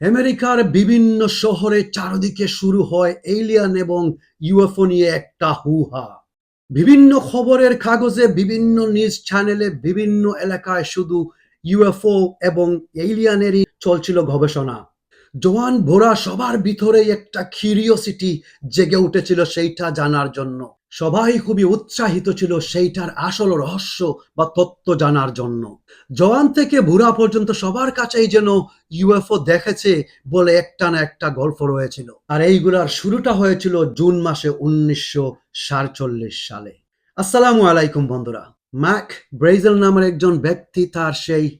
আমেরিকার বিভিন্ন শহরে চারদিকে শুরু হয় এলিয়ান এবং ইউএফও নিয়ে একটা হুহা। বিভিন্ন খবরের কাগজে বিভিন্ন নিউজ চ্যানেলে বিভিন্ন এলাকায় শুধু ইউএফও এবং এলিয়ানেরই চলছিল গবেষণা। জোয়ান ভোরা সবার ভিতরেই একটা কিউরিওসিটি জেগে উঠেছিল সেইটা জানার জন্য। সবাই খুবই উৎসাহিত ছিল সেইটার আসল রহস্য বা তত্ত্ব জানার জন্য। জওয়ান থেকে বুড়া পর্যন্ত সবার কাছেই যেন ইউএফও দেখেছে বলে একটা না একটা গল্প রয়েছিল। আর এইগুলার শুরুটা হয়েছিল জুন মাসে উনিশশো সাতচল্লিশ সালে। আসসালামু আলাইকুম বন্ধুরা। ম্যাক ব্রেজেল নামের একজন ব্যক্তি তার সেই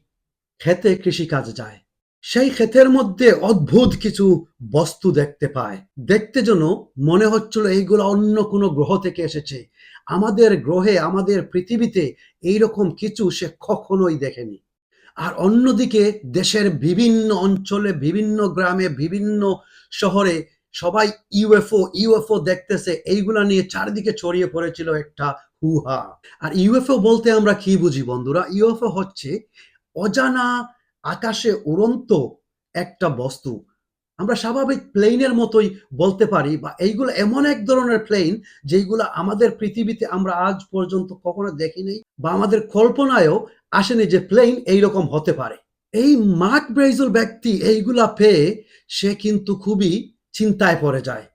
ক্ষেতে কৃষিকাজে যায়। সেই ক্ষেতের মধ্যে অদ্ভুত কিছু বস্তু দেখতে পায়। দেখতে যেন মনে হচ্ছিল এইগুলো অন্য কোনো গ্রহ থেকে এসেছে। আমাদের গ্রহে, আমাদের পৃথিবীতে এইরকম কিছু সে কখনোই দেখেনি। আর অন্যদিকে দেশের বিভিন্ন অঞ্চলে, বিভিন্ন গ্রামে, বিভিন্ন শহরে সবাই ইউএফও ইউএফও দেখতেছে। এইগুলা নিয়ে চারিদিকে ছড়িয়ে পড়েছিল একটা হুহা। আর ইউএফও বলতে আমরা কি বুঝি বন্ধুরা? ইউএফও হচ্ছে অজানা আকাশে উড়ন্ত একটা বস্তু। আমরা স্বাভাবিক প্লেনের মতোই বলতে পারি বা এইগুলো এমন এক ধরনের প্লেন যেইগুলো আমাদের পৃথিবীতে আমরা আজ পর্যন্ত কখনো দেখিনি বা আমাদের কল্পনায়ও আসেনি যে প্লেন এইরকম হতে পারে। এই মার্ক ব্রেজল ব্যক্তি এইগুলা পেয়ে সে কিন্তু খুবই চিন্তায় পড়ে যায়।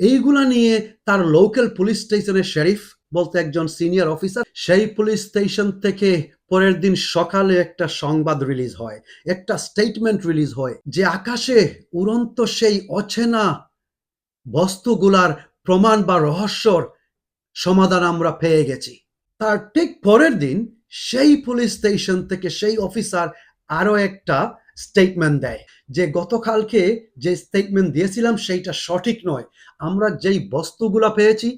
এইগুলা নিয়ে তার লোকাল পুলিশ স্টেশনের শেরিফ বলতে একজন সিনিয়র অফিসার সেই পুলিশ স্টেশন থেকে পরের দিন সকালে একটা সংবাদ রিলিজ হয়, একটা স্টেটমেন্ট রিলিজ হয় যে আকাশে উড়ন্ত সেই অচেনা বস্তুগুলার প্রমাণ বা রহস্যর সমাধান আমরা পেয়ে গেছি। তার ঠিক পরের দিন সেই পুলিশ স্টেশন থেকে সেই অফিসার আরও একটা স্টেটমেন্ট দেয় যে গতকালকে যে স্টেটমেন্ট দিয়েছিলাম সেইটা সঠিক নয়, আমরা যেই বস্তুগুলা পেয়েছি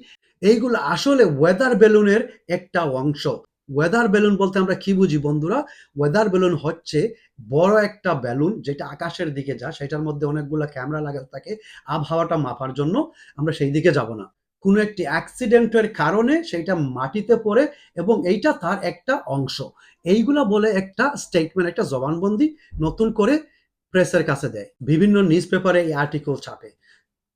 এইগুলো আসলে ওয়েদার বেলুনের একটা অংশ। ওয়েদার বেলুন বলতে আমরা কি বুঝি বন্ধুরা? ওয়েদার বেলুন হচ্ছে বড় একটা বেলুন যেটা আকাশের দিকে যায়, সেটার মধ্যে অনেকগুলো ক্যামেরা লাগানো থাকে, আবহাওয়াটা মাপার জন্য আমরা সেই দিকে যাব না। কোনো একটি অ্যাক্সিডেন্টের কারণে সেইটা মাটিতে পড়ে এবং এইটা তার একটা অংশ। এইগুলা বলে একটা স্টেটমেন্ট একটা জবানবন্দি নতুন করে প্রেসের কাছে দেয়, বিভিন্ন নিউজ পেপারে এই আর্টিকেল ছাপে।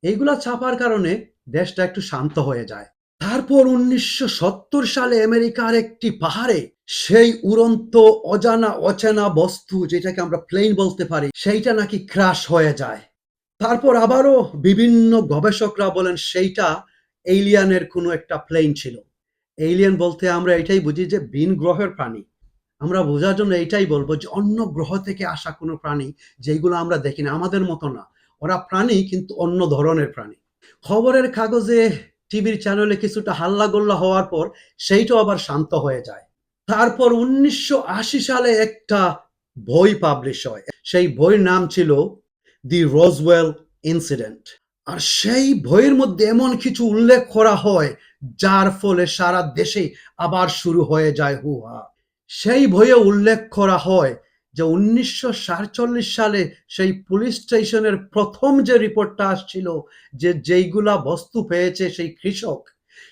এইগুলা ছাপার কারণে দেশটা একটু শান্ত হয়ে যায়। তারপর উনিশশো সত্তর সালে আমেরিকার একটি পাহাড়ে সেই উড়ন্ত অজানা, অচেনা বস্তু, যেটাকে আমরা প্লেন বলতে পারি, সেইটা নাকি ক্রাশ হয়ে যায়। তারপর আবারও বিভিন্ন গবেষকরা বলেন সেইটা এলিয়ানের কোনো একটা প্লেন ছিল। এলিয়ান বলতে আমরা এটাই বুঝি যে বিন গ্রহের প্রাণী। আমরা বোঝার জন্য এইটাই বলব যে অন্য গ্রহ থেকে আসা কোনো প্রাণী যেগুলো আমরা দেখি না আমাদের মতো না। ওরা প্রাণী, কিন্তু অন্য ধরনের প্রাণী। খবরের কাগজে টিভির চ্যানেলে কিছুটা হাল্লা গোল্লা হওয়ার পর সেইটাও আবার শান্ত হয়ে যায়। তারপর উনিশশো আশি সালে একটা বই পাবলিশ হয়। সেই বইয়ের নাম ছিল দি রোজওয়েল ইনসিডেন্ট আর সেই বইয়ের মধ্যে এমন কিছু উল্লেখ করা হয়, যার ফলে সারা দেশে আবার শুরু হয়ে যায় হুহা। সেই বইয়ে উল্লেখ করা হয় যে উনিশশো সাতচল্লিশ সালে সেই পুলিশ স্টেশনের প্রথম যে রিপোর্টটা আসছিল যে যেইগুলা বস্তু পেয়েছে সেই কৃষক,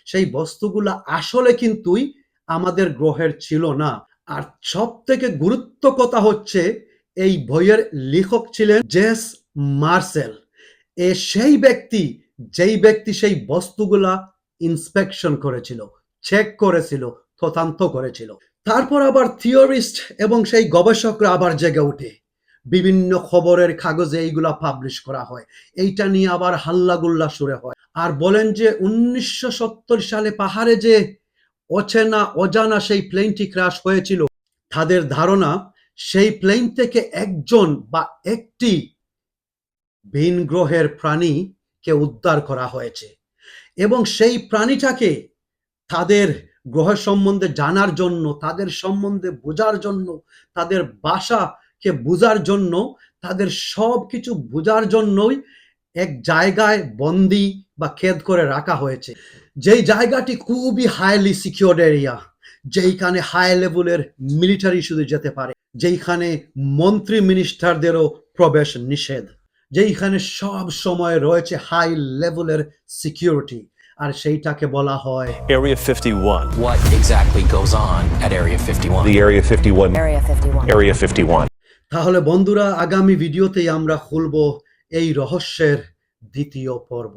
সেই বস্তুগুলা আসলে কিন্তুই আমাদের গ্রহের ছিল না। আর সব থেকে গুরুত্ব কথা হচ্ছে, এই বইয়ের লেখক ছিলেন জেস মার্সেল। এ সেই ব্যক্তি, যেই ব্যক্তি সেই বস্তুগুলা ইন্সপেকশন করেছিল, চেক করেছিল তথান্ত করেছিল। তারপর আবার থিওরিস্ট এবং সেই গবেষকরা আবার জেগে ওঠে। বিভিন্ন খবরের কাগজে এইগুলা পাবলিশ করা হয়। এইটা নিয়ে আবার হাল্লাগুল্লা শুরু হয়। আর বলেন যে উনিশশো সত্তর সালে পাহাড়ে যে অচেনা, অজানা সেই প্লেনটি ক্রাশ হয়েছিল, তাদের ধারণা সেই প্লেন থেকে একজন বা একটি ভিন গ্রহের প্রাণীকে উদ্ধার করা হয়েছে। এবং সেই প্রাণীটাকে তাদের গ্রহ সম্বন্ধে জানার জন্য, তাদের সম্বন্ধে বোঝার জন্য, তাদের বাসাকে বোঝার জন্য, তাদের সব কিছু বোঝার জন্যই এক জায়গায় বন্দি বা খেদ করে রাখা হয়েছে। যেই জায়গাটি খুবই হাইলি সিকিউর্ড এরিয়া যেইখানে হাই লেভেলের মিলিটারি শুধু যেতে পারে, যেইখানে মন্ত্রী মিনিস্টারদেরও প্রবেশ নিষেধ, যেইখানে সব সময় রয়েছে হাই লেভেলের সিকিউরিটি আর সেইটাকে বলা হয় Area 51. What exactly goes on at Area 51? The Area 51. Area 51. Area 51. তাহলে বন্ধুরা আগামী ভিডিওতেই আমরা খুলব এই রহস্যের দ্বিতীয় পর্ব